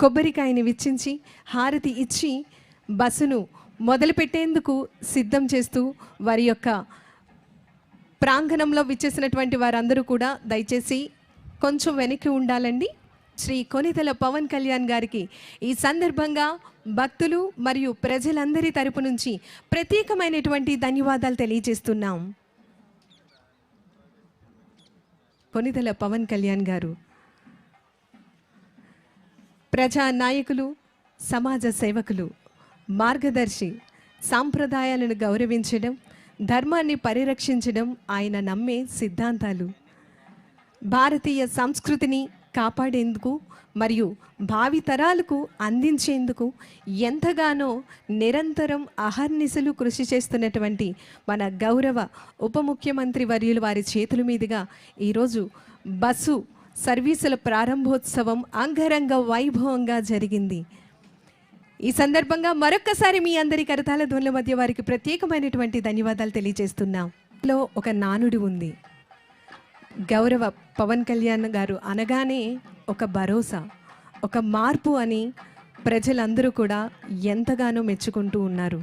కొబ్బరికాయని విచ్చించి హారతి ఇచ్చి బస్సును మొదలుపెట్టేందుకు సిద్ధం చేస్తూ వారి యొక్క ప్రాంగణంలో విచ్చేసినటువంటి వారందరూ కూడా దయచేసి కొంచెం వెనక్కి ఉండాలండి. శ్రీ కొనితల పవన్ కళ్యాణ్ గారికి ఈ సందర్భంగా భక్తులు మరియు ప్రజలందరి తరపు నుంచి ప్రత్యేకమైనటువంటి ధన్యవాదాలు తెలియజేస్తున్నాం. కొనితల పవన్ కళ్యాణ్ గారు. ప్రజా నాయకులు సమాజ సేవకులు మార్గదర్శి సాంప్రదాయాలను గౌరవించడం ధర్మాన్ని పరిరక్షించడం ఆయన నమ్మే సిద్ధాంతాలు. భారతీయ సంస్కృతిని కాపాడేందుకు మరియు భావితరాలకు అందించేందుకు ఎంతగానో నిరంతరం అహర్నిశలు కృషి చేస్తున్నటువంటి మన గౌరవ ఉప ముఖ్యమంత్రి వర్యులు వారి చేతుల మీదుగా ఈరోజు బస్సు సర్వీసుల ప్రారంభోత్సవం అంగరంగ వైభవంగా జరిగింది. ఈ సందర్భంగా మరొక్కసారి మీ అందరి కరతాల ధ్వనుల మధ్య వారికి ప్రత్యేకమైనటువంటి ధన్యవాదాలు తెలియజేస్తున్నాం. లో ఒక నానుడు ఉంది. గౌరవ పవన్ కళ్యాణ్ గారు అనగానే ఒక భరోసా ఒక మార్పు అని ప్రజలందరూ కూడా ఎంతగానో మెచ్చుకుంటూ ఉన్నారు.